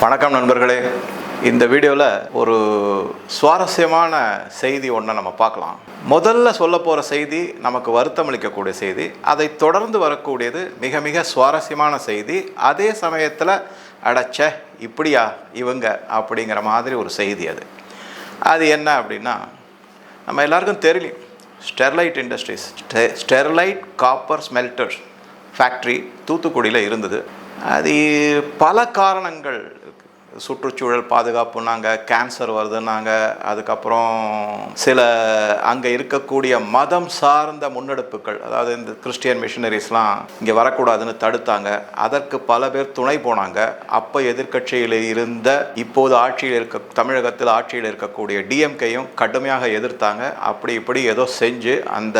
வணக்கம் நண்பர்களே. இந்த வீடியோவில் ஒரு சுவாரஸ்யமான செய்தி ஒன்றை நம்ம பார்க்கலாம். முதல்ல சொல்ல போகிற செய்தி நமக்கு வருத்தம் அளிக்கக்கூடிய செய்தி அதை தொடர்ந்து வரக்கூடியது மிக மிக சுவாரஸ்யமான செய்தி. அதே சமயத்தில் அடைச்ச இப்படியா இவங்க அப்படிங்கிற மாதிரி ஒரு செய்தி அது. அது என்ன அப்படின்னா நம்ம எல்லாருக்கும் தெரியும். Sterlite industries sterlite copper smelter factory தூத்துக்குடியில் இருந்தது. அது பல காரணங்கள் சுற்றுச்சூழல் பாதுகாப்புனாங்க கேன்சர் வருதுன்னாங்க அதுக்கப்புறம் சில அங்கே இருக்கக்கூடிய மதம் சார்ந்த முன்னெடுப்புகள் அதாவது இந்த கிறிஸ்டியன் மிஷினரிஸ்லாம் இங்கே வரக்கூடாதுன்னு தடுத்தாங்க. அதற்கு பல பேர் துணை போனாங்க. அப்போ எதிர்க்கட்சியில் இருந்த இப்போது ஆட்சியில் இருக்க தமிழகத்தில் ஆட்சியில் இருக்கக்கூடிய டிஎம்கேயும் கடுமையாக எதிர்த்தாங்க. அப்படி இப்படி ஏதோ செஞ்சு அந்த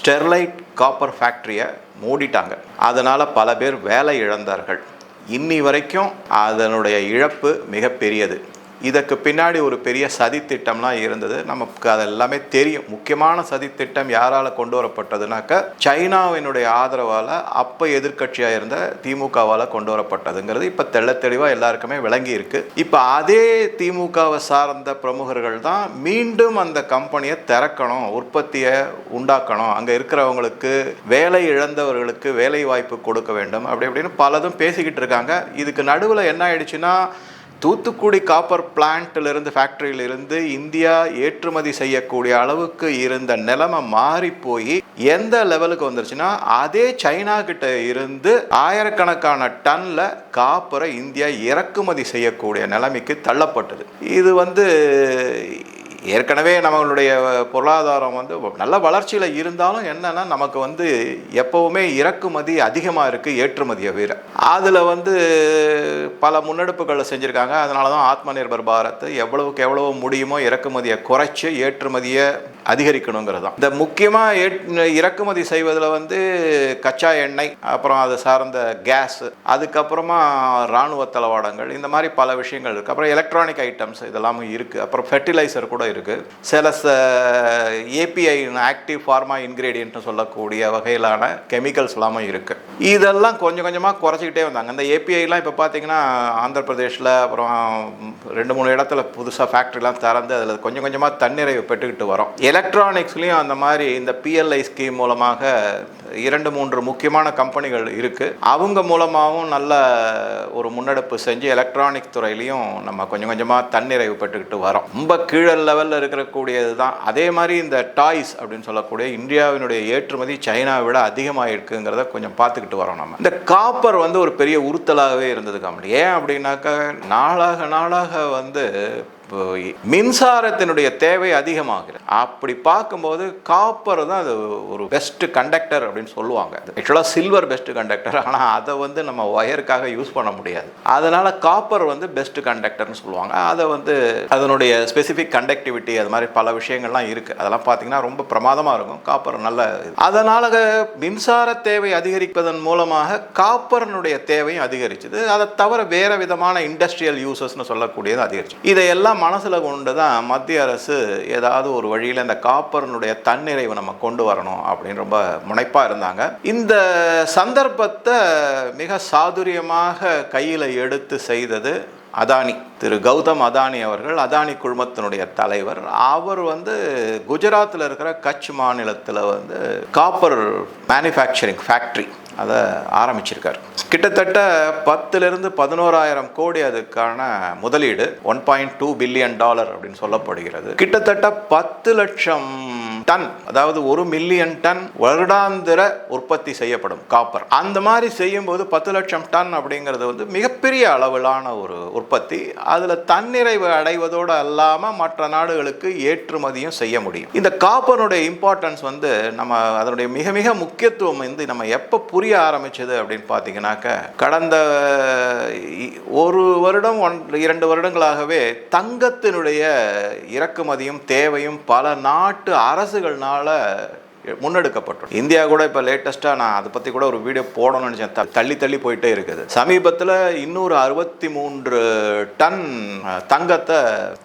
ஸ்டெர்லைட் காப்பர் ஃபேக்ட்ரியை மூடிட்டாங்க. அதனால் பல பேர் வேலை இழந்தார்கள். இன்னி வரைக்கும் அதனுடைய இழப்பு மிகப்பெரியது. இதற்கு பின்னாடி ஒரு பெரிய சதித்திட்டம்லாம் இருந்தது. நமக்கு அது எல்லாமே தெரியும். முக்கியமான சதித்திட்டம் யாரால் கொண்டு வரப்பட்டதுனாக்க சைனாவினுடைய ஆதரவால் அப்போ எதிர்க்கட்சியாக இருந்த திமுகவால் கொண்டு வரப்பட்டதுங்கிறது இப்போ தெள்ள தெளிவாக எல்லாருக்குமே விளங்கி இருக்கு. இப்போ அதே திமுகவை சார்ந்த பிரமுகர்கள் தான் மீண்டும் அந்த கம்பெனியை திறக்கணும் உற்பத்தியை உண்டாக்கணும். அங்கே இருக்கிறவங்களுக்கு வேலை இழந்தவர்களுக்கு வேலை வாய்ப்பு கொடுக்க வேண்டும். அப்படி அப்படின்னு பலதும் பேசிக்கிட்டு இருக்காங்க. இதுக்கு நடுவில் என்ன ஆயிடுச்சுன்னா தூத்துக்குடி காப்பர் பிளான்ட்டிலிருந்து ஃபேக்ட்ரியிலிருந்து இந்தியா ஏற்றுமதி செய்யக்கூடிய அளவுக்கு இருந்த நிலைமை மாறி போய் எந்த லெவலுக்கு வந்துருச்சுன்னா அதே சைனா கிட்ட இருந்து ஆயிரக்கணக்கான டன்ல காப்பரை இந்தியா இறக்குமதி செய்யக்கூடிய நிலைமைக்கு தள்ளப்பட்டது. இது வந்து ஏற்கனவே நம்மளுடைய பொருளாதாரம் வந்து நல்ல வளர்ச்சியில் இருந்தாலும் என்னென்னா நமக்கு வந்து எப்போவுமே இறக்குமதி அதிகமாக இருக்குது ஏற்றுமதியை வேறு அதில் வந்து பல முன்னெடுப்புகளை செஞ்சுருக்காங்க. அதனால தான் ஆத்ம நிர்பர் பாரத் எவ்வளவுக்கு எவ்வளவு முடியுமோ இறக்குமதியை குறைச்சி ஏற்றுமதியை அதிகரிக்கணுங்கிறது தான் இந்த முக்கியமாக இறக்குமதி செய்வதில் வந்து கச்சா எண்ணெய் அப்புறம் அது சார்ந்த கேஸ் அதுக்கப்புறமா இராணுவ தளவாடங்கள் இந்த மாதிரி பல விஷயங்கள் இருக்குது அப்புறம் எலக்ட்ரானிக் ஐட்டம்ஸ் இதெல்லாமும் இருக்குது அப்புறம் ஃபெர்டிலைசர் கூட இருக்குது சில ஏபிஐ ஆக்டிவ் ஃபார்மா இன்க்ரீடியன்ட்னு சொல்லக்கூடிய வகையிலான கெமிக்கல்ஸ் எல்லாமும் இருக்குது இதெல்லாம் கொஞ்சம் கொஞ்சமாக குறைச்சிக்கிட்டே வந்தாங்க. இந்த ஏபிஐலாம் இப்போ பார்த்தீங்கன்னா ஆந்திர பிரதேஷில் அப்புறம் ரெண்டு மூணு இடத்துல புதுசாக ஃபேக்ட்ரிலாம் திறந்து அதில் கொஞ்சம் கொஞ்சமாக தன்னிறைவு பெற்றுக்கிட்டு வரோம். எலக்ட்ரானிக்ஸ்லேயும் அந்த மாதிரி இந்த பிஎல்ஐ ஸ்கீம் மூலமாக இரண்டு மூன்று முக்கியமான கம்பெனிகள் இருக்குது அவங்க மூலமாகவும் நல்ல ஒரு முன்னெடுப்பு செஞ்சு எலக்ட்ரானிக் துறையிலையும் நம்ம கொஞ்சம் கொஞ்சமாக தன்னிறைவு பெற்றுக்கிட்டு வரோம். ரொம்ப கீழே லெவலில் இருக்கக்கூடியது தான். அதே மாதிரி இந்த டாய்ஸ் அப்படின்னு சொல்லக்கூடிய இந்தியாவினுடைய ஏற்றுமதி சைனாவை விட அதிகமாக இருக்குங்கிறத கொஞ்சம் பார்த்துக்கிட்டு வரோம் நம்ம. இந்த காப்பர் வந்து ஒரு பெரிய உறுத்தலாகவே இருந்தது காமெடி ஏன் அப்படின்னாக்கா நாளாக நாளாக வந்து மின்சாரத்தினுடைய தேவை அதிகமாகிறது. அப்படி பார்க்கும்போது காப்பர் தான் அது ஒரு பெஸ்ட் கண்டக்டர் அப்படின்னு சொல்லுவாங்க. ஆக்சுவலாக சில்வர் பெஸ்ட் கண்டக்டர் ஆனால் அதை வந்து நம்ம ஒயருக்காக யூஸ் பண்ண முடியாது. அதனால் காப்பர் வந்து பெஸ்ட் கண்டக்டர்னு சொல்லுவாங்க. அதை வந்து அதனுடைய ஸ்பெசிஃபிக் கண்டக்டிவிட்டி அது மாதிரி பல விஷயங்கள்லாம் இருக்குது அதெல்லாம் பார்த்தீங்கன்னா ரொம்ப பிரமாதமாக இருக்கும். காப்பர் நல்ல அதனால் மின்சார தேவை அதிகரிப்பதன் மூலமாக காப்பரனுடைய தேவையும் அதிகரிச்சது. அதை தவிர வேறு விதமான இண்டஸ்ட்ரியல் யூசஸ்னு சொல்லக்கூடியது அதிகரிச்சு. இதையெல்லாம் மனசில் கொண்டு தான் மத்திய அரசு ஏதாவது ஒரு வழியில் இந்த காப்பரனுடைய தன்னிறைவை நம்ம கொண்டு வரணும் அப்படின்னு ரொம்ப முனைப்பாக இருந்தாங்க. இந்த சந்தர்ப்பத்தை மிக சாதுரியமாக கையில் எடுத்து செய்தது அதானி திரு கௌதம் அதானி அவர்கள் அதானி குழுமத்தினுடைய தலைவர். அவர் வந்து குஜராத்தில் இருக்கிற கட்ச் மாநிலத்தில் வந்து காப்பர் மேனுஃபேக்சரிங் ஃபேக்ட்ரி அதை ஆரம்பிச்சிருக்கார். கிட்டத்தட்ட பத்துலேருந்து பதினோராயிரம் கோடி அதுக்கான முதலீடு one point two billion dollar அப்படின்னு சொல்லப்படுகிறது. கிட்டத்தட்ட பத்து லட்சம் டன் அதாவது ஒரு மில்லியன் டன் வருடாந்திர உற்பத்தி செய்யப்படும் காப்பர். அந்த மாதிரி செய்யும்போது பத்து லட்சம் டன் அப்படிங்கிறது வந்து மிகப்பெரிய அளவிலான ஒரு உற்பத்தி. அதில் தன்னிறைவு அடைவதோடு அல்லாமல் மற்ற நாடுகளுக்கு ஏற்றுமதியும் செய்ய முடியும். இந்த காப்பனுடைய இம்பார்ட்டன்ஸ் வந்து நம்ம அதனுடைய மிக மிக முக்கியத்துவம் வந்து நம்ம எப்போ புரிய ஆரம்பிச்சது அப்படின்னு பார்த்தீங்கன்னாக்க கடந்த ஒரு வருடம் ஒன் இரண்டு வருடங்களாகவே தங்கத்தினுடைய இறக்குமதியும் தேவையும் பல நாட்டு அரசுகள்னால முன்னெடுக்கப்பட்டோம் இந்தியா கூட இப்போ லேட்டஸ்ட்டாக நான் அதை பற்றி கூட ஒரு வீடியோ போடணும்னு நினச்சேன். த- தள்ளி தள்ளி போயிட்டே இருக்குது. சமீபத்தில் இன்னொரு அறுபத்தி மூன்று டன் தங்கத்தை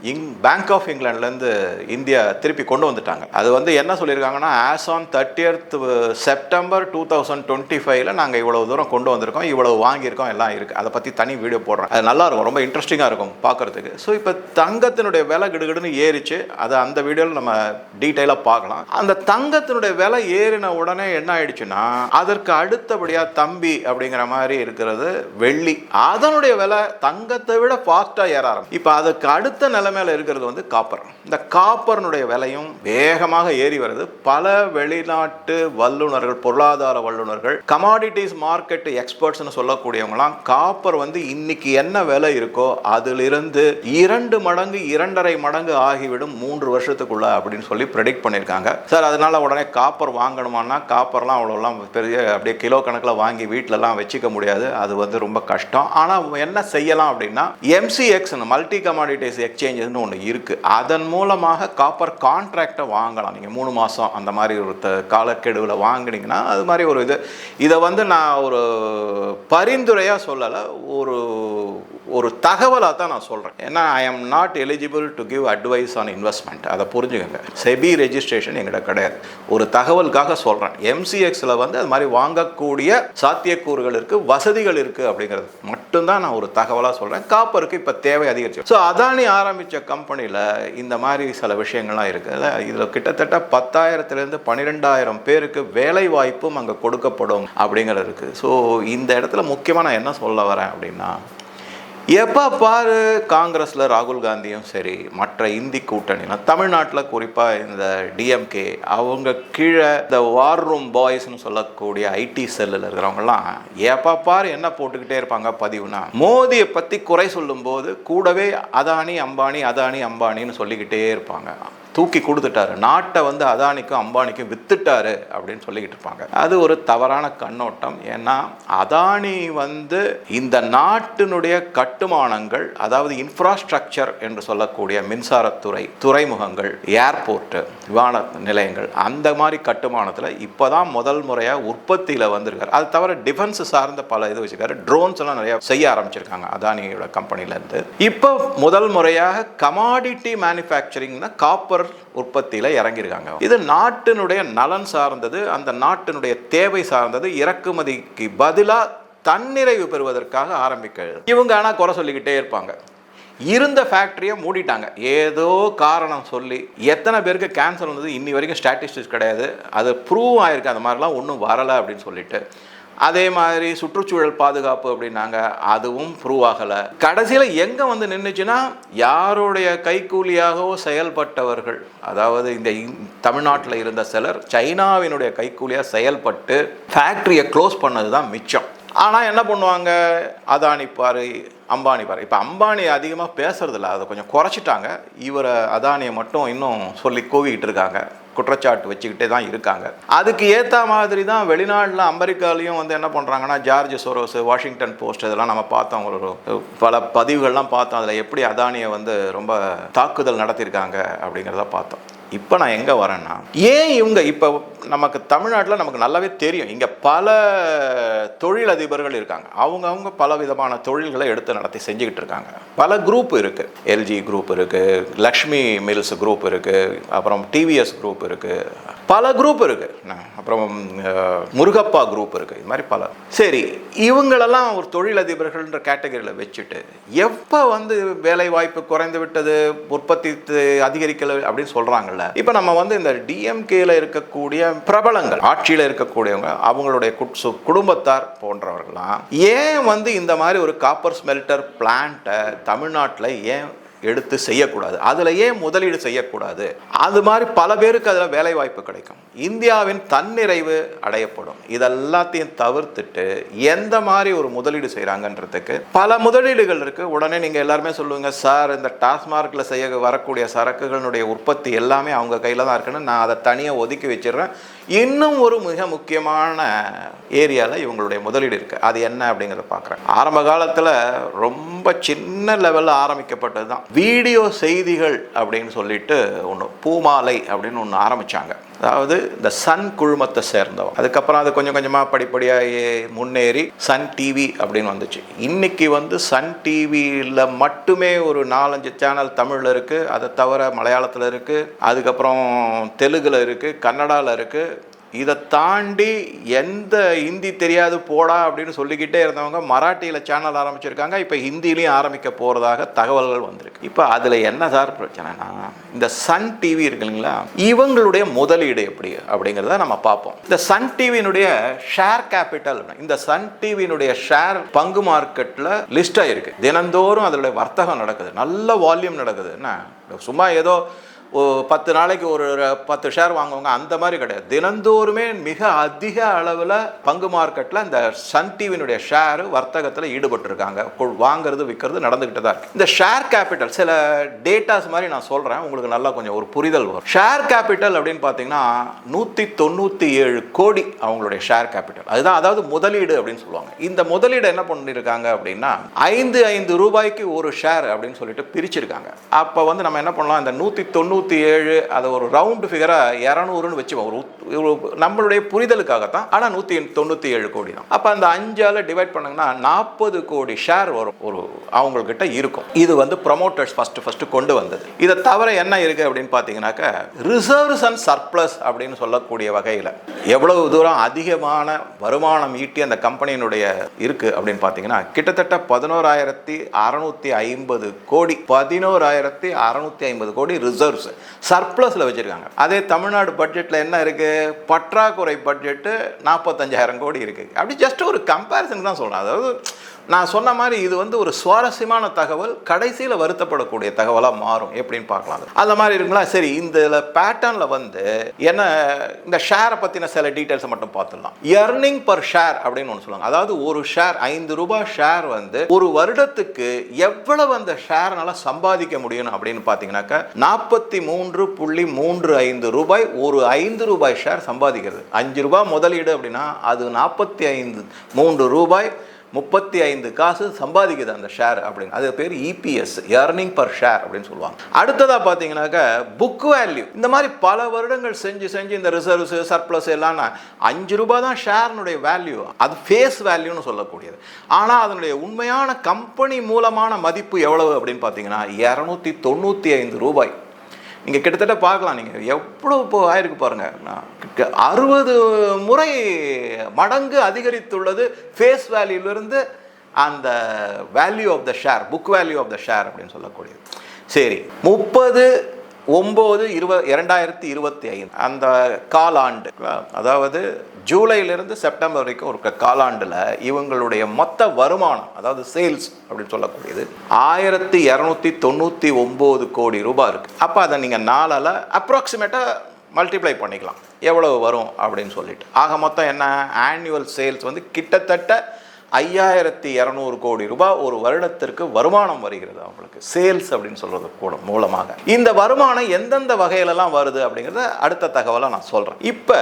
இங் பேங்க் ஆஃப் இங்கிலாந்துலேருந்து இந்தியா திருப்பி கொண்டு வந்துட்டாங்க. அது வந்து என்ன சொல்லியிருக்காங்கன்னா as on thirtieth September two thousand twenty ஃபைவ்ல நாங்கள் இவ்வளோ தூரம் கொண்டு வந்திருக்கோம் இவ்வளோ வாங்கியிருக்கோம் எல்லாம் இருக்குது அதை பற்றி தனி வீடியோ போடுறோம் அது நல்லா இருக்கும். ரொம்ப இன்ட்ரெஸ்டிங்காக இருக்கும் பார்க்கறதுக்கு ஸோ இப்போ தங்கத்தினுடைய விலை கிடுகிடுன்னு ஏறிச்சு. அதை அந்த வீடியோவில் நம்ம டீட்டெயிலாக பார்க்கலாம். அந்த தங்கத்தினுடைய விலை ஏறின உடனே என்ன ஆயிடுச்சுன்னா அதற்கு அடுத்தபடியாக தம்பி அப்படிங்கிற மாதிரி இருக்கிறது வெள்ளி. அதனுடைய விலை தங்கத்தை விட ஃபாஸ்ட்டாக ஏற ஆரம்பிச்சு. இப்போ அதுக்கு அடுத்த நிலைமையில இருக்கிறது வந்து காப்பர் இந்த காப்பர்னுடைய விலையும் வேகமாக ஏறி வருது. பல வெளிநாட்டு வல்லுநர்கள் பொருளாதார வல்லுநர்கள் கமாடிட்டிஸ் மார்க்கெட் எக்ஸ்பர்ட்ஸ்னு சொல்லக்கூடியவங்களாம் காப்பர் வந்து இன்னைக்கு என்ன விலை இருக்கோ அதிலிருந்து இரண்டு மடங்கு இரண்டரை மடங்கு ஆகிவிடும் மூன்று வருஷத்துக்குள்ள அப்படின்னு சொல்லி ப்ரெடிக்ட் பண்ணியிருக்காங்க. சார் அதனால உடனே காப்பர் வாங்கணுமானா காப்பர்லாம் அவ்வளோலாம் பெரிய அப்படியே கிலோ கணக்கில் வாங்கி வீட்டிலலாம் வச்சுக்க முடியாது. அது வந்து ரொம்ப கஷ்டம். ஆனால் என்ன செய்யலாம் அப்படின்னா எம்சிஎக்ஸ் மல்டி கமாடிட்டிஸ் எக்ஸ்சேஞ்சஸ்னு ஒன்று இருக்குது அதன் மூலமாக காப்பர் கான்ட்ராக்டை வாங்கலாம். நீங்கள் மூணு மாதம் அந்த மாதிரி ஒரு த- காலக்கெடுவில் வாங்கினீங்கன்னா அது மாதிரி ஒரு இது. இதை வந்து நான் ஒரு பரிந்துரையாக சொல்லலை ஒரு ஒரு தகவலாக தான் நான் சொல்கிறேன் ஏன்னா I am not eligible to give advice on investment அதை புரிஞ்சுக்கோங்க. செபி ரெஜிஸ்ட்ரேஷன் எங்கிட்ட கிடையாது. ஒரு தகவலுக்காக சொல்கிறேன் எம்சிஎக்ஸில் வந்து அது மாதிரி வாங்கக்கூடிய சாத்தியக்கூறுகள் இருக்குது வசதிகள் இருக்குது அப்படிங்கிறது மட்டும்தான் நான் ஒரு தகவலாக சொல்கிறேன் காப்பருக்கு இப்போ தேவை அதிகரிச்சு. ஸோ அதானி ஆரம்பித்த கம்பெனியில் இந்த மாதிரி சில விஷயங்கள்லாம் இருக்குது இதில் கிட்டத்தட்ட பத்தாயிரத்துலேருந்து பன்னிரெண்டாயிரம் பேருக்கு வேலை வாய்ப்பும் அங்கே கொடுக்கப்படும் அப்படிங்கிறது இருக்குது ஸோ இந்த இடத்துல முக்கியமாக நான் என்ன சொல்ல வரேன் அப்படின்னா எப்போ பாரு காங்கிரஸில் ராகுல் காந்தியும் சரி மற்ற இந்தி கூட்டணிலாம் தமிழ்நாட்டில் குறிப்பாக இந்த டிஎம்கே அவங்க கீழே இந்த வார் ரூம் பாய்ஸ்னு சொல்லக்கூடிய ஐடி செல்லில் இருக்கிறவங்கலாம் எப்போ பாரு என்ன போட்டுக்கிட்டே இருப்பாங்க பதிவுனா மோதியை பற்றி குறை சொல்லும்போது கூடவே அதானி அம்பானி அதானி அம்பானின்னு சொல்லிக்கிட்டே இருப்பாங்க. தூக்கி கொடுத்துட்டாரு. நாட்டை வந்து அதானிக்கும் அம்பானிக்கும் வித்துட்டாரு அப்படின்னு சொல்லிக்கிட்டு இருப்பாங்க. அது ஒரு தவறான கண்ணோட்டம். ஏன்னா அதானி வந்து இந்த நாட்டினுடைய கட்டுமானங்கள் அதாவது இன்ஃப்ராஸ்ட்ரக்சர் என்று சொல்லக்கூடிய மின்சாரத்துறை துறைமுகங்கள் ஏர்போர்ட்டு விமான நிலையங்கள் அந்த மாதிரி கட்டுமானத்தில் இப்போ தான் முதல் முறையாக உற்பத்தியில் வந்திருக்காரு. அது தவிர டிஃபென்ஸ் சார்ந்த பல இது வச்சுருக்காரு. ட்ரோன்ஸ் எல்லாம் நிறையா செய்ய ஆரம்பிச்சிருக்காங்க அதானியோட கம்பெனிலேருந்து இப்போ முதல் முறையாக கமாடிட்டி மேனுஃபேக்சரிங்னா காப்பர் உற்பத்தியில் இறங்கியிருக்காங்க. இது நாட்டினுடைய நலன் சார்ந்தது அந்த நாட்டினுடைய தேவை சார்ந்தது இறக்குமதிக்கு பதிலாக தன்னிறைவு பெறுவதற்காக ஆரம்பிக்க இவங்க ஆனால் குறை சொல்லிக்கிட்டே இருப்பாங்க. இருந்த ஃபேக்ட்ரியை மூடிட்டாங்க. ஏதோ காரணம் சொல்லி எத்தனை பேருக்கு கேன்சர் வந்தது இன்னி வரைக்கும் ஸ்டாட்டிஸ்டிக்ஸ் கிடையாது. அது ப்ரூவ் ஆயிருக்கு. அந்த மாதிரிலாம் ஒன்றும் வரலை அப்படின்னு சொல்லிட்டு அதே மாதிரி சுற்றுச்சூழல் பாதுகாப்பு அப்படின்னாங்க அதுவும் ப்ரூவ் ஆகலை. கடைசியில் எங்கே வந்து நின்றுச்சுன்னா யாருடைய கைக்கூலியாகவோ செயல்பட்டவர்கள் அதாவது இந்த தமிழ்நாட்டில் இருந்த சிலர் சைனாவினுடைய கைக்கூலியாக செயல்பட்டு ஃபேக்ட்ரியை க்ளோஸ் பண்ணது தான் மிச்சம். ஆனால் என்ன பண்ணுவாங்க? அதானி பாரு அம்பானி பாரு. இப்போ அம்பானி அதிகமாக பேசுறதில்ல அதை கொஞ்சம் குறைச்சிட்டாங்க. இவரை அதானியை மட்டும் இன்னும் சொல்லி கூவிக்கிட்டு இருக்காங்க. குற்றச்சாட்டு வச்சுக்கிட்டே தான் இருக்காங்க. அதுக்கு ஏற்ற மாதிரி தான் வெளிநாட்டில் அமெரிக்காலையும் வந்து என்ன பண்ணுறாங்கன்னா ஜார்ஜ் சோரோஸ் வாஷிங்டன் போஸ்ட் இதெல்லாம் நம்ம பார்த்தோம். ஒரு பல பதிவுகள்லாம் பார்த்தோம். அதில் எப்படி அதானியை வந்து ரொம்ப தாக்குதல் நடத்தியிருக்காங்க அப்படிங்கிறத பார்த்தோம். இப்போ நான் எங்கே வரேன்னா ஏன் இவங்க இப்போ நமக்கு தமிழ்நாட்டில் நமக்கு நல்லாவே தெரியும். இங்கே பல தொழிலதிபர்கள் இருக்காங்க. அவங்கவுங்க பல விதமான தொழில்களை எடுத்து நடத்தி செஞ்சுக்கிட்டு இருக்காங்க. பல குரூப் இருக்குது எல்ஜி குரூப் இருக்குது லக்ஷ்மி மில்ஸ் குரூப் இருக்குது அப்புறம் டிவிஎஸ் குரூப் இருக்குது பல குரூப் இருக்குது அப்புறம் முருகப்பா குரூப் இருக்குது இது மாதிரி பல. சரி இவங்களெல்லாம் ஒரு தொழிலதிபர்கள்ன்ற கேட்டகரியில் வச்சுட்டு எப்போ வந்து வேலை வாய்ப்பு குறைந்து விட்டது உற்பத்தி அதிகரிக்கல அப்படின்னு சொல்கிறாங்கல்ல இப்போ நம்ம வந்து இந்த டிஎம்கேல இருக்கக்கூடிய பிரபலங்கள் ஆட்சியில் இருக்கக்கூடியவங்க அவங்களுடைய குட்- சு- குடும்பத்தார் போன்றவர்கள்லாம் ஏன் வந்து இந்த மாதிரி ஒரு காப்பர் ஸ்மெல்டர் பிளான்ட்டை தமிழ்நாட்டில் ஏன் எடுத்து செய்யக்கூடாது. அதிலேயே முதலீடு செய்யக்கூடாது. அது மாதிரி பல பேருக்கு அதில் வேலைவாய்ப்பு கிடைக்கும். இந்தியாவின் தன்னிறைவு அடையப்படும். இதெல்லாத்தையும் தவிர்த்துட்டு எந்த மாதிரி ஒரு முதலீடு செய்கிறாங்கன்றதுக்கு பல முதலீடுகள் இருக்குது உடனே நீங்கள் எல்லாருமே சொல்லுவீங்க சார் இந்த டாஸ்மார்க்கில் செய்ய வரக்கூடிய சரக்குகளுடைய உற்பத்தி எல்லாமே அவங்க கையில் தான் இருக்குன்னு நான் அதை தனியாக ஒதுக்கி வச்சிடுறேன். இன்னும் ஒரு மிக முக்கியமான ஏரியாவில் இவங்களுடைய முதலீடு இருக்குது அது என்ன அப்படிங்கிறத பார்க்குறேன். ஆரம்ப காலத்தில் ரொம்ப சின்ன லெவலில் ஆரம்பிக்கப்பட்டது தான் வீடியோ செய்திகள் அப்படின்னு சொல்லிட்டு ஒன்று பூமாலை அப்படின்னு ஒன்று ஆரம்பித்தாங்க அதாவது இந்த சன் குழுமத்தை சேர்ந்தவன். அதுக்கப்புறம் அது கொஞ்சம் கொஞ்சமாக படிப்படியாக முன்னேறி சன் டிவி அப்படின்னு வந்துச்சு. இன்னைக்கு வந்து சன் டிவியில் மட்டுமே ஒரு நாலஞ்சு சேனல் தமிழில் இருக்குது அதை தவிர மலையாளத்தில் இருக்குது அதுக்கப்புறம் தெலுங்கில் இருக்குது கன்னடாவில் இருக்குது இதை தாண்டி எந்த ஹிந்தி தெரியாது போடா அப்படின்னு சொல்லிக்கிட்டே இருந்தவங்க மராட்டியில் சேனல் ஆரம்பிச்சிருக்காங்க. இப்போ ஹிந்திலையும் ஆரம்பிக்க போகிறதாக தகவல்கள் வந்திருக்கு. இப்போ அதில் என்ன சார் பிரச்சனைனா இந்த சன் டிவி இருக்கு இல்லைங்களா? இவங்களுடைய முதலீடு எப்படி அப்படிங்கிறத நம்ம பார்ப்போம். இந்த சன் டிவியினுடைய ஷேர் கேபிட்டல் இந்த சன் டிவியினுடைய ஷேர் பங்கு மார்க்கெட்டில் லிஸ்ட் ஆகிருக்கு தினந்தோறும் அதனுடைய வர்த்தகம் நடக்குது. நல்ல வால்யூம் நடக்குது. என்ன? சும்மா ஏதோ பத்து நாளைக்கு ஒரு பத்து ஷேர் வாங்குவாங்க. அந்த மாதிரி கிடையாது. தினந்தோறுமே மிக அதிக அளவில் பங்கு மார்க்கெட்டில் இந்த சன் டிவியினுடைய ஷேர் வர்த்தகத்தில் ஈடுபட்டிருக்காங்க. கொ- வாங்குறது விற்கிறது நடந்துக்கிட்டு தான் இருக்கு. இந்த ஷேர் கேபிட்டல் சில டேட்டாஸ் மாதிரி நான் சொல்கிறேன் உங்களுக்கு நல்லா கொஞ்சம் ஒரு புரிதல் வரும். ஷேர் கேபிட்டல் அப்படின்னு பார்த்தீங்கன்னா நூற்றி தொண்ணூற்றி ஏழு கோடி அவங்களுடைய ஷேர் கேபிட்டல் அதுதான் அதாவது முதலீடு அப்படின்னு சொல்லுவாங்க. இந்த முதலீடு என்ன பண்ணியிருக்காங்க அப்படின்னா ஐந்து ஐந்து ரூபாய்க்கு ஒரு ஷேர் அப்படின்னு சொல்லிட்டு பிரிச்சிருக்காங்க. அப்போ வந்து நம்ம என்ன பண்ணலாம்? இந்த நூற்றி தொண்ணூற்றி ஏழு அதை ஒரு ரவுண்டு ஃபிகராக இரநூறுன்னு வச்சுப்போம் ஒரு நம்மளுடைய புரிதலுக்காகத்தான். ஆனால் நூற்றி தொண்ணூற்றி ஏழு கோடி தான். அப்போ அந்த அஞ்சால் டிவைட் பண்ணுங்கன்னா நாற்பது கோடி ஷேர் வரும். ஒரு அவங்கக்கிட்ட இருக்கும். இது வந்து ப்ரொமோட்டர்ஸ் ஃபஸ்ட்டு ஃபஸ்ட்டு கொண்டு வந்தது. இதை தவிர என்ன இருக்குது அப்படின்னு பார்த்தீங்கன்னாக்கா ரிசர்வ்ஸ் அண்ட் சர்ப்ளஸ் அப்படின்னு சொல்லக்கூடிய வகையில் எவ்வளவு தூரம் அதிகமான வருமானம் ஈட்டி அந்த கம்பெனியினுடைய இருக்குது அப்படின்னு பார்த்தீங்கன்னா கிட்டத்தட்ட பதினோராயிரத்தி அறநூற்றி ஐம்பது கோடி பதினோராயிரத்தி அறநூற்றி ஐம்பது கோடி ரிசர்வ்ஸ் சர்ப்ளஸில் வச்சுருக்காங்க. அதே தமிழ்நாடு பட்ஜெட்டில் என்ன இருக்குது பற்றாக்குறை பட்ஜெட்டு நாற்பத்தஞ்சாயிரம் கோடி இருக்குது அப்படி ஜஸ்ட் ஒரு கம்பேரிசன் தான் சொல்கிறேன் அதாவது நான் சொன்ன மாதிரி இது வந்து ஒரு சுவாரஸ்யமான தகவல் கடைசியில் வருத்தப்படக்கூடிய தகவலாக மாறும். எப்படின்னு பார்க்கலாம். அந்த மாதிரி இருக்குங்களா? சரி இந்த பேட்டர்னில் வந்து என்ன இந்த ஷேரை பற்றின சில டீட்டெயில்ஸை மட்டும் பார்த்துடலாம். எர்னிங் பர் ஷேர் அப்படின்னு ஒன்று சொல்லுவாங்க. அதாவது ஒரு ஷேர் ஐந்து ரூபாய் ஷேர் வந்து ஒரு வருடத்துக்கு எவ்வளவு அந்த ஷேர்னால சம்பாதிக்க முடியும் அப்படின்னு பார்த்தீங்கன்னாக்கா நாற்பத்தி மூன்று புள்ளி மூன்று ஐந்து ரூபாய் ஒரு ஐந்து ரூபாய் ஷேர் சம்பாதிக்கிறது. அஞ்சு ரூபாய் முதலீடு அப்படின்னா அது நாற்பத்தி ஐந்து மூன்று ரூபாய் முப்பத்தி ஐந்து காசு சம்பாதிக்குது அந்த ஷேர் அப்படின்னு. அது பேர் இபிஎஸ் ஏர்னிங் பர் ஷேர் அப்படின்னு சொல்லுவாங்க. அடுத்ததாக பார்த்தீங்கன்னாக்கா புக் வேல்யூ இந்த மாதிரி பல வருடங்கள் செஞ்சு செஞ்சு இந்த ரிசர்வ்ஸ் சர்ப்ளஸ் எல்லாம் அஞ்சு ரூபாய் தான் ஷேர்னுடைய வேல்யூ அது ஃபேஸ் வேல்யூன்னு சொல்லக்கூடியது. ஆனால் அதனுடைய உண்மையான கம்பெனி மூலமான மதிப்பு எவ்வளவு அப்படின்னு பார்த்தீங்கன்னா இரநூத்தி தொண்ணூற்றி ஐந்து ரூபாய். நீங்கள் கிட்டத்தட்ட பார்க்கலாம் நீங்கள் எவ்வளோ இப்போ ஆயிருக்கு பாருங்கள் அறுபது முறை மடங்கு அதிகரித்துள்ளது ஃபேஸ் வேல்யூலேருந்து அந்த value of the share book value of the share அப்படின்னு சொல்லக்கூடியது. சரி முப்பது ஒம்பது இருவ இரண்டாயிரத்தி இருபத்தி ஐந்து அந்த காலாண்டு. அதாவது ஜூலையிலிருந்து செப்டம்பர் வரைக்கும் இருக்கிற காலாண்டில் இவங்களுடைய மொத்த வருமானம் அதாவது சேல்ஸ் அப்படின்னு சொல்லக்கூடியது ஆயிரத்தி இரநூத்தி தொண்ணூற்றி ஒம்பது கோடி ரூபாய் இருக்குது அப்போ அதை நீங்கள் நாளால் அப்ராக்சிமேட்டாக மல்டிப்ளை பண்ணிக்கலாம். எவ்வளவு வரும் அப்படின்னு சொல்லிட்டு. ஆக மொத்தம் என்ன? ஆனுவல் சேல்ஸ் வந்து கிட்டத்தட்ட ஐயாயிரத்தி இரநூறு கோடி ரூபாய் ஒரு வருடத்திற்கு வருமானம் வருகிறது அவங்களுக்கு. சேல்ஸ் அப்படின்னு சொல்றது கூட மூலமாக. இந்த வருமானம் எந்தெந்த வகையிலலாம் வருது அப்படிங்கிறத அடுத்த தகவலை நான் சொல்கிறேன் இப்போ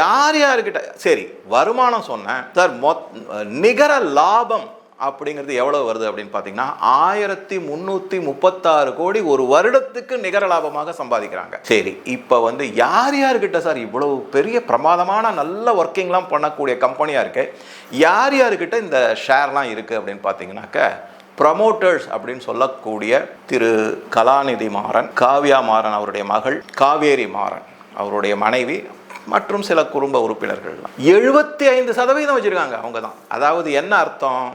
யார் யாருக்கிட்ட சரி வருமானம் சொன்னேன். சார் மொத் நிகர லாபம் அப்படிங்கிறது எவ்வளவு வருது அப்படின்னு பார்த்தீங்கன்னா ஆயிரத்தி முந்நூற்றி முப்பத்தாறு கோடி ஒரு வருடத்துக்கு நிகர லாபமாக சம்பாதிக்கிறாங்க. சரி இப்போ வந்து யார் யார்கிட்ட சார் இவ்வளவு பெரிய பிரமாதமான நல்ல ஒர்க்கிங்லாம் பண்ணக்கூடிய கம்பெனியாக இருக்கு? யார் யார்கிட்ட இந்த ஷேர்லாம் இருக்குது அப்படின்னு பார்த்தீங்கன்னாக்க ப்ரமோட்டர்ஸ் அப்படின்னு சொல்லக்கூடிய திரு கலாநிதி மாறன் காவ்யா மாறன் அவருடைய மகள் காவேரி மாறன் அவருடைய மனைவி மற்றும் சில குடும்ப உறுப்பினர்கள்லாம். எழுபத்தி ஐந்து சதவீதம் வச்சுருக்காங்க அவங்க தான் அதாவது என்ன அர்த்தம்?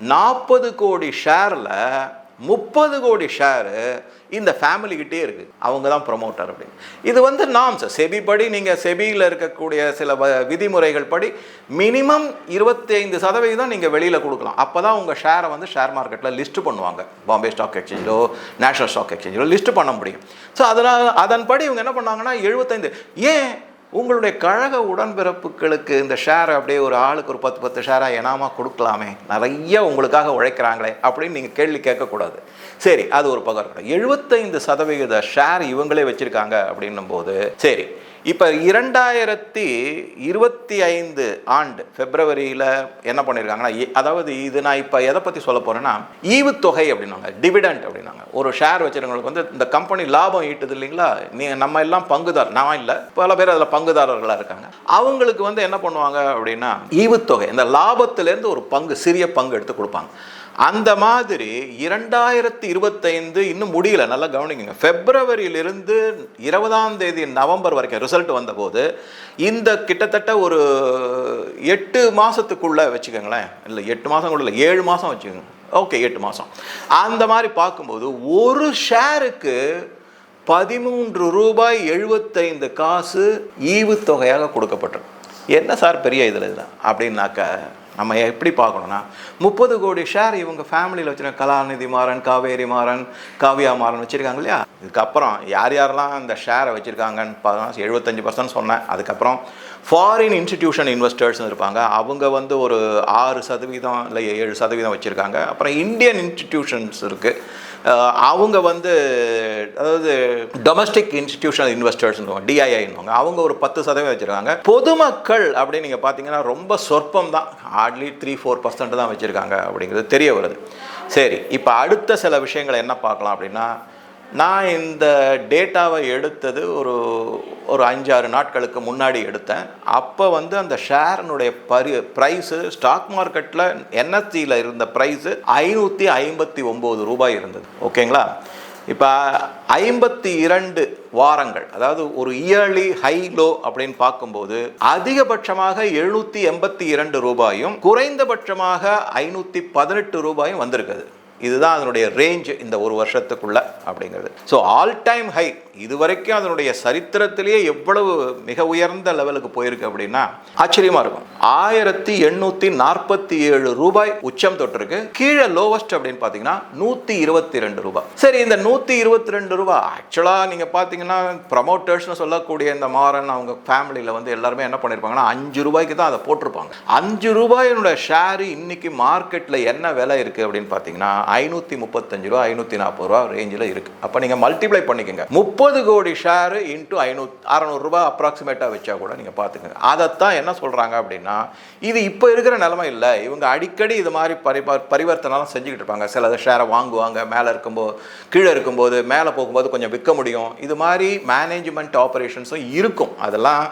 நாற்பது கோடி ஷேரில் முப்பது கோடி ஷேரு இந்த ஃபேமிலிக்கிட்டே இருக்குது அவங்க தான் ப்ரொமோட்டர் அப்படின்னு இது வந்து நாம்ஸ் செபி படி நீங்கள் செபியில் இருக்கக்கூடிய சில வ- விதிமுறைகள் படி மினிமம் இருபத்தைந்து சதவீதம் நீங்கள் வெளியில் கொடுக்கலாம். அப்போ தான் உங்கள் ஷேரை வந்து ஷேர் மார்க்கெட்டில் லிஸ்ட்டு பண்ணுவாங்க. பாம்பே ஸ்டாக் எக்ஸ்சேஞ்சோ நேஷனல் ஸ்டாக் எக்ஸ்சேஞ்சோ லிஸ்ட் பண்ண முடியும். ஸோ அதனால் அதன்படி இவங்க என்ன பண்ணாங்கன்னா எழுபத்தைந்து ஏன் உங்களுடைய கழக உடன்பிறப்புகளுக்கு இந்த ஷேர் அப்படியே ஒரு ஆளுக்கு ஒரு பத்து பத்து ஷேராக இனாமாக கொடுக்கலாமே. நிறைய உங்களுக்காக உழைக்கிறாங்களே அப்படின்னு நீங்கள் கேள்வி கேட்கக்கூடாது. சரி அது ஒரு பக்கம் எழுபத்தைந்து சதவிகித ஷேர் இவங்களே வச்சுருக்காங்க அப்படின்னும் போது சரி இப்போ இரண்டாயிரத்தி இருபத்தி ஐந்து ஆண்டு பிப்ரவரியில் என்ன பண்ணியிருக்காங்கன்னா இ- அதாவது இது நான் இப்போ எதை பற்றி சொல்ல போகிறேன்னா ஈவுத்தொகை அப்படின்னாங்க டிவிடெண்ட் அப்படின்னாங்க. ஒரு ஷேர் வச்சுருங்களுக்கு வந்து இந்த கம்பெனி லாபம் ஈட்டுது இல்லைங்களா? நீ நம்ம எல்லாம் பங்குதார் நான் இல்லை பல பேர் அதில் பங்குதாரர்களாக இருக்காங்க. அவங்களுக்கு வந்து என்ன பண்ணுவாங்க அப்படின்னா ஈவுத்தொகை இந்த லாபத்திலேருந்து ஒரு பங்கு சிறிய பங்கு எடுத்து கொடுப்பாங்க. அந்த மாதிரி இரண்டாயிரத்தி இருபத்தைந்து இன்னும் முடியல. நல்லா கவனிக்கங்க பிப்ரவரியிலிருந்து இருபதாம் தேதி நவம்பர் வரைக்கும் ரிசல்ட் வந்தபோது இந்த கிட்டத்தட்ட ஒரு எட்டு மாதத்துக்குள்ளே வச்சுக்கோங்களேன். இல்லை எட்டு மாதம் கூட இல்லை ஏழு மாதம் வச்சுக்கோங்க. ஓகே எட்டு மாதம் அந்த மாதிரி பார்க்கும்போது ஒரு ஷேருக்கு பதிமூன்று ரூபாய் எழுபத்தைந்து காசு ஈவுத்தொகையாக கொடுக்கப்பட்டிருக்கு என்ன சார் பெரிய இதில் இதில் அப்படின்னாக்க நம்ம எப்படி பார்க்கணும்னா முப்பது கோடி ஷேர் இவங்க ஃபேமிலியில் வச்சுருக்க கலாநிதி மாறன் காவேரி மாறன் காவியா மாறன் வச்சுருக்காங்க இல்லையா? இதுக்கப்புறம் யார் யாரெல்லாம் அந்த ஷேரை வச்சுருக்காங்கன்னு பார்த்தா எழுபத்தஞ்சு பர்சன்ட் சொன்னேன். அதுக்கப்புறம் ஃபாரின் இன்ஸ்டிடியூஷன் இன்வெஸ்டர்ஸ் இருப்பாங்க. அவங்க வந்து ஒரு ஆறு சதவீதம் இல்லை ஏழு சதவீதம் வச்சுருக்காங்க. அப்புறம் இந்தியன் இன்ஸ்டிடியூஷன்ஸ் இருக்குது அவங்க வந்து அதாவது டொமஸ்டிக் இன்ஸ்டிடியூஷனல் இன்வெஸ்டர்ஸ் டிஐஐன்னுவாங்க அவங்க ஒரு பத்து சதவீதம் வச்சுருக்காங்க. பொதுமக்கள் அப்படின்னு நீங்கள் பார்த்தீங்கன்னா ரொம்ப சொற்பம் தான் ஹார்ட்லி த்ரீ ஃபோர் பர்சன்ட் தான் வச்சுருக்காங்க அப்படிங்கிறது தெரிய வருது. சரி இப்போ அடுத்த சில விஷயங்களை என்ன பார்க்கலாம் அப்படின்னா நான் இந்த டேட்டாவை எடுத்தது ஒரு ஒரு அஞ்சாறு நாட்களுக்கு முன்னாடி எடுத்தேன். அப்போ வந்து அந்த ஷேர்னுடைய பரி ப்ரைஸு ஸ்டாக் மார்க்கெட்டில் என்எஸ்சியில் இருந்த ப்ரைஸு ஐநூற்றி ஐம்பத்தி ஒம்பது ரூபாய் இருந்தது. ஓகேங்களா? இப்போ ஐம்பத்தி இரண்டு வாரங்கள் அதாவது ஒரு இயர்லி ஹை லோ அப்படின்னு பார்க்கும்போது அதிகபட்சமாக எழுநூற்றி எண்பத்தி இரண்டு ரூபாயும் குறைந்தபட்சமாக ஐநூற்றி பதினெட்டு ரூபாயும் வந்திருக்குது. இதுதான் அதனுடைய ரேஞ்ச் இந்த ஒரு வருஷத்துக்குள்ள அப்படிங்கிறது. ஸோ ஆல் டைம் ஹை இது வரைக்கும் அதனுடைய சரித்திரத்திலேயே எவ்வளவு மிக உயர்ந்த லெவலுக்கு போயிருக்கு அப்படின்னா ஆச்சரியமா இருக்கும். ஆயிரத்தி எண்ணூத்தி நாற்பத்தி ஏழு ரூபாய் உச்சம் தொட்டிருக்கு. கீழே லோவஸ்ட் அப்படின்னு பார்த்தீங்கன்னா நூற்றி இருபத்தி ரெண்டு ரூபாய். சரி இந்த நூற்றி இருபத்தி ரெண்டு ரூபாய் ஆக்சுவலாக நீங்கள் பார்த்தீங்கன்னா ப்ரமோட்டர்ஸ்னு சொல்லக்கூடிய இந்த மாறன் அவங்க ஃபேமிலியில் வந்து எல்லாருமே என்ன பண்ணியிருப்பாங்கன்னா அஞ்சு ரூபாய்க்கு தான் அதை போட்டிருப்பாங்க. அஞ்சு ரூபாயினோட ஷேர் இன்னைக்கு மார்க்கெட்டில் என்ன விலை இருக்குது அப்படின்னு பார்த்தீங்கன்னா ஐநூற்றி முப்பத்தஞ்சு ரூபா ஐநூற்றி நாற்பது ரூபா ரேஞ்சில் இருக்குது அப்போ நீங்கள் மல்டிப்ளை பண்ணிக்கோங்க. முப்பது கோடி ஷேரு இன்ட்டு ஐநூறு அறநூறுரூபா அப்ராக்சிமேட்டாக வச்சா கூட நீங்கள் பார்த்துக்கோங்க. அதைத்தான் என்ன சொல்கிறாங்க அப்படின்னா இது இப்போ இருக்கிற நிலமை இல்லை. இவங்க அடிக்கடி இது மாதிரி பரிபா பரிவர்த்தனைலாம் செஞ்சுக்கிட்டு இருப்பாங்க. சில ஷேரை வாங்குவாங்க. மேலே இருக்கும்போது கீழே இருக்கும்போது மேலே போகும்போது கொஞ்சம் விற்க முடியும். இது மாதிரி மேனேஜ்மெண்ட் ஆப்ரேஷன்ஸும் இருக்கும். அதெல்லாம்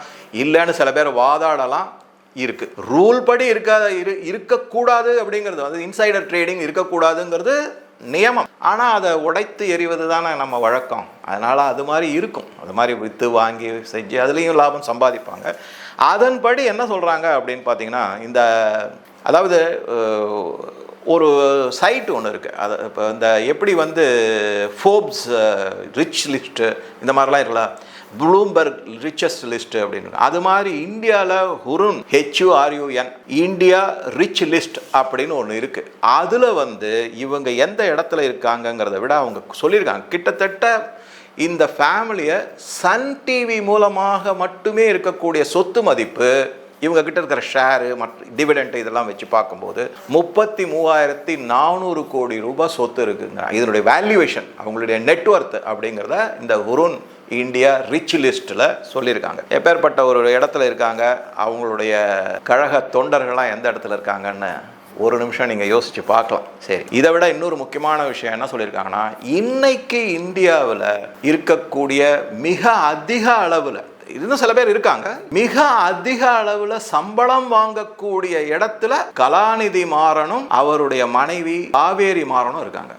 இல்லைன்னு சில பேர் வாதாடலாம். இருக்குது ரூல் படி இருக்காத இரு இருக்கக்கூடாது அப்படிங்கிறது வந்து இன்சைடர் ட்ரேடிங் இருக்கக்கூடாதுங்கிறது நியமம். ஆனால் அதை உடைத்து எறிவது தானே நம்ம வழக்கம். அதனால் அது மாதிரி இருக்கும். அது மாதிரி விற்று வாங்கி செஞ்சு அதுலேயும் லாபம் சம்பாதிப்பாங்க. அதன்படி என்ன சொல்கிறாங்க அப்படின்னு பார்த்தீங்கன்னா இந்த அதாவது ஒரு சைட் ஒன்று இருக்குது அது இப்போ இந்த எப்படி வந்து ஃபோர்ப்ஸ் ரிச் லிஸ்ட்டு இந்த மாதிரிலாம் இருக்கலாம் ப்ளூம்பர்க் ரிச்சஸ்ட் லிஸ்ட் அப்படின்னு அது மாதிரி இந்தியாவில் Hurun H U R U N India rich list அப்படின்னு ஒன்று இருக்குது அதில் வந்து இவங்க எந்த இடத்துல இருக்காங்கங்கிறத விட அவங்க சொல்லியிருக்காங்க. கிட்டத்தட்ட இந்த ஃபேமிலியை சன் டிவி மூலமாக மட்டுமே இருக்கக்கூடிய சொத்து மதிப்பு இவங்க கிட்ட இருக்கிற ஷேரு மற்ற டிவிடெண்ட் இதெல்லாம் வச்சு பார்க்கும்போது முப்பத்தி மூவாயிரத்தி நானூறு கோடி ரூபாய் சொத்து இருக்குங்க இதனுடைய வேல்யூவேஷன் அவங்களுடைய நெட்ஒர்த் அப்படிங்கிறத இந்த உருன் இந்தியா ரிச் லிஸ்ட்டில் சொல்லியிருக்காங்க. எப்பேற்பட்ட ஒரு இடத்துல இருக்காங்க அவங்களுடைய கழக தொண்டர்கள்லாம் எந்த இடத்துல இருக்காங்கன்னு ஒரு நிமிஷம் நீங்கள் யோசித்து பார்க்கலாம். சரி இதை விட இன்னொரு முக்கியமான விஷயம் என்ன சொல்லியிருக்காங்கன்னா இன்னைக்கு இந்தியாவில் இருக்கக்கூடிய மிக அதிக அளவில் இன்னும் சில பேர் இருக்காங்க மிக அதிக அளவில் சம்பளம் வாங்கக்கூடிய இடத்துல கலாநிதி மாறனும் அவருடைய மனைவி காவேரி மாறனும் இருக்காங்க.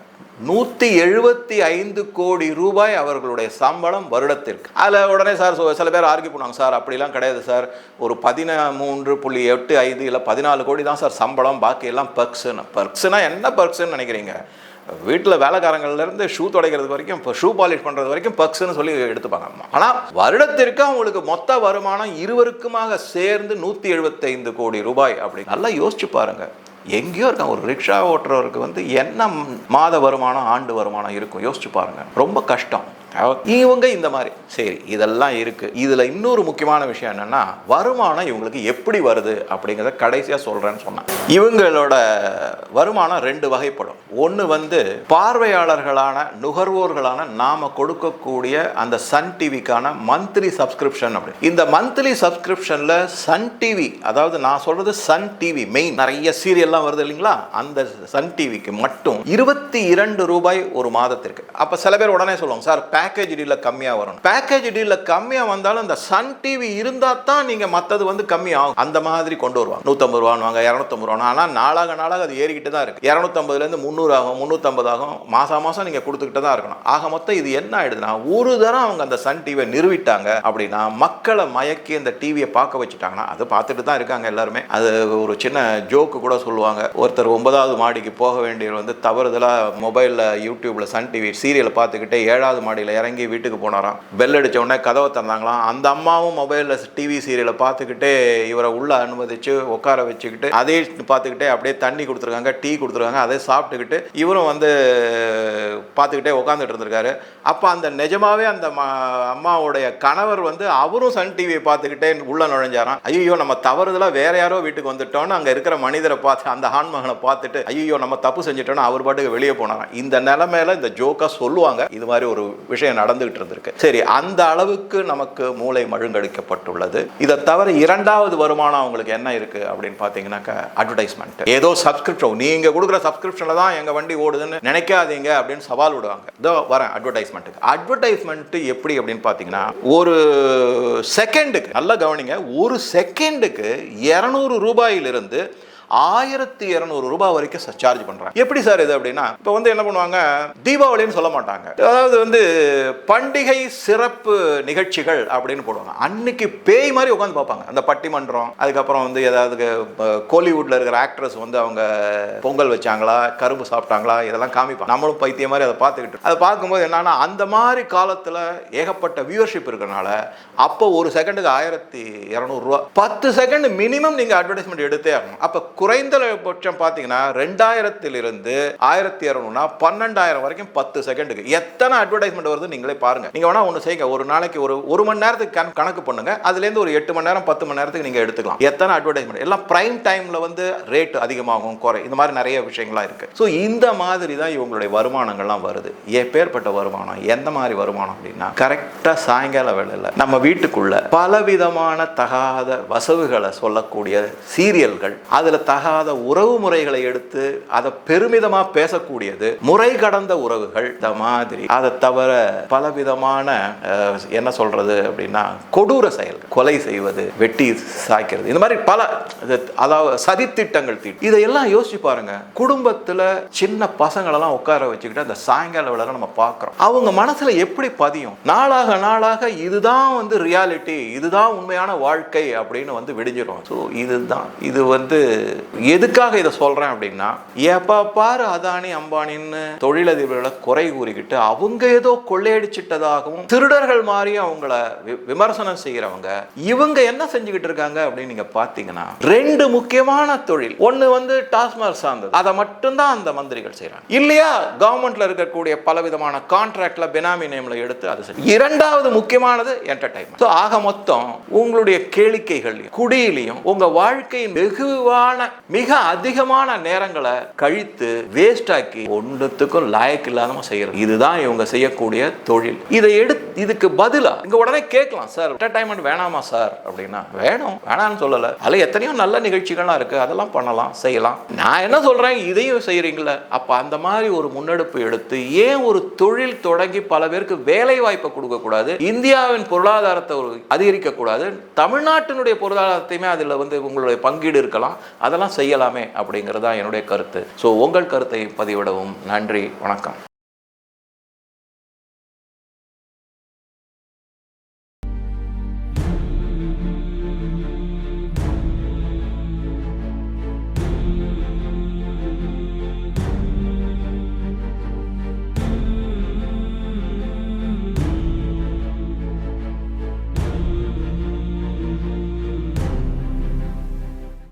நூற்றி எழுபத்தி ஐந்து கோடி ரூபாய் அவர்களுடைய சம்பளம் வருடத்திற்கு. அதில் உடனே சார் சில பேர் ஆர்கியூ பண்ணுவாங்க சார் அப்படிலாம் கிடையாது சார். ஒரு பதிமூன்று புள்ளி எட்டு ஐந்து இல்லை பதினாலு கோடி தான் சார் சம்பளம் பாக்கியெல்லாம் பர்க்ஸுன்னு பர்க்ஸுனா என்ன பர்க்ஸுன்னு நினைக்கிறீங்க? வீட்டில் வேலைக்காரங்கள்லேருந்து ஷூ துடைக்கிறது வரைக்கும் இப்போ ஷூ பாலிஷ் பண்ணுறது வரைக்கும் பக்ஸ்ன்னு சொல்லி எடுத்துப்பாங்க. ஆனால் வருடத்திற்கு அவங்களுக்கு மொத்த வருமானம் இருவருக்குமாக சேர்ந்து நூற்றி எழுபத்தைந்து கோடி ரூபாய் அப்படி நல்லா யோசிச்சு பாருங்கள் எங்கேயோ இருக்கான் ஒரு ரிக்ஷா ஓட்டுறவருக்கு வந்து என்ன மாத வருமானம் ஆண்டு வருமானம் இருக்கும்? யோசிச்சு பாருங்க. ரொம்ப கஷ்டம். இவங்க இந்த மாதிரி. சரி இதெல்லாம் இருக்குது இதில் இன்னொரு முக்கியமான விஷயம் என்னென்னா வருமானம் இவங்களுக்கு எப்படி வருது அப்படிங்கிறத கடைசியாக சொல்கிறேன்னு சொன்னேன் இவங்களோட வருமானம் ரெண்டு வகைப்படும். ஒன்று வந்து பார்வையாளர்களான நுகர்வோர்களான நாம் கொடுக்கக்கூடிய அந்த சன் டிவிக்கான மந்த்லி சப்ஸ்கிரிப்ஷன் அப்படி. இந்த மந்த்லி சப்ஸ்கிரிப்ஷனில் சன் டிவி அதாவது நான் சொல்கிறது சன் டிவி மெயின் நிறைய சீரியல்லாம் வருது இல்லைங்களா? அந்த சன் டிவிக்கு மட்டும் இருபத்தி இரண்டு ரூபாய் ஒரு மாதத்திற்கு. அப்போ சில பேர் உடனே சொல்லுவாங்க சார் பேக்கேஜ் டீலில் கம்மியாக வரும் பேக்கேஜ் டீலில் கம்மியாக வந்தாலும் அந்த சன் டிவி இருந்தால் தான் நீங்கள் மற்றது வந்து கம்மியாகும் அந்த மாதிரி கொண்டு வருவாங்க. நூற்றம்பது ரூபான்னு இரநூத்தம்பது ரூபா ஆனால் நாளாக நாளாக அது ஏறிக்கிட்டு தான் இருக்குது இரநூத்தம்பதுலேருந்து முந்நூறு ஆகும் முந்நூற்றம்பது ஆகும் மாதம் மாதம் நீங்கள் கொடுத்துக்கிட்டு தான் இருக்கணும். ஆக மொத்தம் இது என்ன ஆயிடுதுன்னா ஒரு தரம் அவங்க அந்த சன் டிவியை நிறுவிட்டாங்க அப்படின்னா மக்களை மயக்கி அந்த டிவியை பார்க்க வச்சுட்டாங்கன்னா அது பார்த்துட்டு தான் இருக்காங்க எல்லாருமே. அது ஒரு சின்ன ஜோக்கு கூட சொல்லுவாங்க. ஒருத்தர் ஒன்பதாவது மாடிக்கு போக வேண்டியவர் வந்து தவறுதலாக மொபைலில் யூடியூப்பில் சன் டிவி சீரியலை பார்த்துக்கிட்டே ஏழாவது மாடியில் இறங்கி வீட்டுக்கு போனாராம். பெல் அடிச்ச உடனே கதவை திறந்தாங்களாம். அந்த அம்மாவும் மொபைலில் டிவி சீரியலை பார்த்துக்கிட்டே இவரை உள்ளே அனுமதிச்சு உட்கார வச்சுக்கிட்டு அதே பார்த்துக்கிட்டே அப்படியே தண்ணி கொடுத்துருக்காங்க டீ கொடுத்துருக்காங்க அதை சாப்பிட்டுக்கிட்டு இவரும் வந்து பார்த்துக்கிட்டே உட்காந்துட்டு இருந்திருக்காரு. அப்போ அந்த நிஜமாவே அந்த அம்மாவுடைய கணவர் வந்து அவரும் சன் டிவியை பார்த்துக்கிட்டே உள்ளே நுழைஞ்சாராம். ஐயோ நம்ம தவறுதலாக வேற யாரோ வீட்டுக்கு வந்துட்டோம்னு அங்கே இருக்கிற மனிதரை பார்த்து அந்த ஆண்மகனை பார்த்துட்டு ஐயோ நம்ம தப்பு செஞ்சுட்டோன்னு அவர் பாட்டுக்கு வெளியே போனாராம். இந்த நிலைமையில இந்த ஜோக்கா சொல்லுவாங்க. இது மாதிரி ஒரு விஷயம். விஷயம் நடந்துகிட்டு இருந்திருக்கு. சரி அந்த அளவுக்கு நமக்கு மூளை மழுங்கடிக்கப்பட்டுள்ளது. இதை தவிர இரண்டாவது வருமானம் அவங்களுக்கு என்ன இருக்கு அப்படின்னு பார்த்தீங்கன்னாக்கா அட்வர்டைஸ்மெண்ட் ஏதோ சப்ஸ்கிரிப்ஷன் நீங்க கொடுக்குற சப்ஸ்கிரிப்ஷன்ல தான் எங்க வண்டி ஓடுதுன்னு நினைக்காதீங்க அப்படின்னு சவால் விடுவாங்க. இதோ வரேன் அட்வர்டைஸ்மெண்ட்டுக்கு அட்வர்டைஸ்மெண்ட் எப்படி அப்படின்னு பார்த்தீங்கன்னா ஒரு செகண்டுக்கு நல்லா கவனிங்க ஒரு செகண்டுக்கு இரநூறு ரூபாயிலிருந்து ஆயிரத்தி இரநூறு ரூபாய் வரைக்கும் சார்ஜ் பண்ணுறாங்க எப்படி சார் இது அப்படின்னா இப்போ வந்து என்ன பண்ணுவாங்க? தீபாவளின்னு சொல்ல மாட்டாங்க. அதாவது வந்து பண்டிகை சிறப்பு நிகழ்ச்சிகள் அப்படின்னு போடுவாங்க. அன்னைக்கு பேய் மாதிரி உட்காந்து பார்ப்பாங்க. அந்த பட்டிமன்றம் அதுக்கப்புறம் வந்து ஏதாவது கோலிவுட்டில் கோலிவுட்ல இருக்கிற ஆக்ட்ரஸ் வந்து அவங்க பொங்கல் வச்சாங்களா கரும்பு சாப்பிட்டாங்களா இதெல்லாம் காமிப்பாங்க. நம்மளும் பைத்தியம் மாதிரி அதை பார்த்துக்கிட்டு அதை பார்க்கும்போது என்னன்னா அந்த மாதிரி காலத்தில் ஏகப்பட்ட வியூவர்ஷிப் இருக்கிறனால அப்போ ஒரு செகண்டுக்கு ஆயிரத்தி இரநூறுவா பத்து செகண்ட் மினிமம் நீங்கள் அட்வர்டைஸ்மெண்ட் எடுத்தே ஆகணும். அப்போ குறைந்தபட்சம் பார்த்தீங்கன்னா ரெண்டாயிரத்திலிருந்து ஆயிரத்தி இரநூறுனா பன்னெண்டாயிரம் வரைக்கும் பத்து செகண்டுக்கு. எத்தனை அட்வர்டைஸ்மெண்ட் வருது நீங்களே பாருங்க. நீங்கள் வேணா ஒன்று செய்யுங்க. ஒரு நாளைக்கு ஒரு ஒரு மணி நேரத்துக்கு கணக்கு பண்ணுங்க. அதுலேருந்து ஒரு எட்டு மணி நேரம் பத்து மணி நேரத்துக்கு நீங்கள் எடுத்துக்கலாம். எத்தனை அட்வர்டைஸ்மெண்ட் எல்லாம் பிரைம் டைமில் வந்து ரேட் அதிகமாகும் குறை. இந்த மாதிரி நிறைய விஷயங்கள்லாம் இருக்கு. ஸோ இந்த மாதிரி தான் இவங்களுடைய வருமானங்கள்லாம் வருது. எப்பேற்பட்ட வருமானம்? எந்த மாதிரி வருமானம் அப்படின்னா கரெக்டாக சாயங்கால வேலையில் நம்ம வீட்டுக்குள்ள பலவிதமான தகாத வசவுகளை சொல்லக்கூடிய சீரியல்கள் அதில் தகாத உறவு முறைகளை எடுத்து அதை பெருமிதமாக பேசக்கூடியது முறை கடந்த உறவுகள் இந்த மாதிரி. அதை தவிர பலவிதமான என்ன சொல்றது அப்படின்னா கொடூர செயல் கொலை செய்வது வெட்டி சாய்க்கிறது இந்த மாதிரி பல இது அதாவது சதித்திட்டங்கள் தீட்டு. இதையெல்லாம் யோசிச்சு பாருங்க. குடும்பத்துல சின்ன பசங்களெல்லாம் உட்கார வச்சுக்கிட்டு அந்த சாயங்கால வேலை நம்ம பார்க்குறோம். அவங்க மனசுல எப்படி பதியும்? நாளாக நாளாக இதுதான் வந்து ரியாலிட்டி இதுதான் உண்மையான வாழ்க்கை அப்படின்னு வந்து விடிஞ்சிடும் ஸோ இதுதான். இது வந்து எதுக்காக இதை சொல்றேன் அப்படின்னா எப்ப பாரு அதானி அம்பானின்னு தொழிலதிபர்களை குறை கூறிக்கிட்டு அவங்க ஏதோ கொள்ளையடிச்சிட்டதாகவும் திருடர்கள் மாதிரி அவங்கள விமர்சனம் செய்யறவங்க இவங்க என்ன செஞ்சுக்கிட்டு இருக்காங்க அப்படின்னு நீங்க பாத்தீங்கன்னா ரெண்டு முக்கியமான தொழில். ஒண்ணு வந்து டாஸ்மாக் சார்ந்தது. அதை மட்டும்தான் அந்த மந்திரிகள் செய்றாங்க. இல்லையா? கவர்மெண்ட்ல இருக்கக்கூடிய பலவிதமான கான்ட்ராக்ட்ல பெனாமி நேம்ல எடுத்து அது செய்றாங்க. இரண்டாவது முக்கியமானது என்டர்டைன்மெண்ட் ஆக மொத்தம் உங்களுடைய கேளிக்கைகள்லையும் குடியிலையும் உங்க வாழ்க்கையின் வெகுவான மிக அதிகமான நேரங்களை கழித்து வேஸ்ட் ஆக்கி ஒன்றுத்துக்கும் லாயக்கு இல்லாம செய்யறது. இதுதான் இவங்க செய்யக்கூடிய தொழில். இதை எடுத்து இதுக்கு பதிலா இங்க உடனே கேட்கலாம் சார் என்டர்டைன்மெண்ட் வேணாமா சார்? அப்படின்னா வேணும் வேணாம்னு சொல்லல. அதுல எத்தனையோ நல்ல நிகழ்ச்சிகள்லாம் இருக்கு. அதெல்லாம் பண்ணலாம் செய்யலாம். நான் என்ன சொல்றேன்? இதையும் செய்யறீங்களே அப்ப அந்த மாதிரி ஒரு முன்னெடுப்பு எடுத்து ஏன் ஒரு தொழில் தொடங்கி பல பேருக்கு வேலை வாய்ப்பை கொடுக்க கூடாது இந்தியாவின் பொருளாதாரத்தை அதிகரிக்கக்கூடாது. அதிகரிக்க கூடாது தமிழ்நாட்டினுடைய பொருளாதாரத்தையுமே அதில் வந்து உங்களுடைய பங்கீடு இருக்கலாம். அதெல்லாம் செய்யலாமே அப்படிங்கிறது தான் என்னுடைய கருத்து. ஸோ உங்கள் கருத்தை பதிவிடவும். நன்றி. வணக்கம்.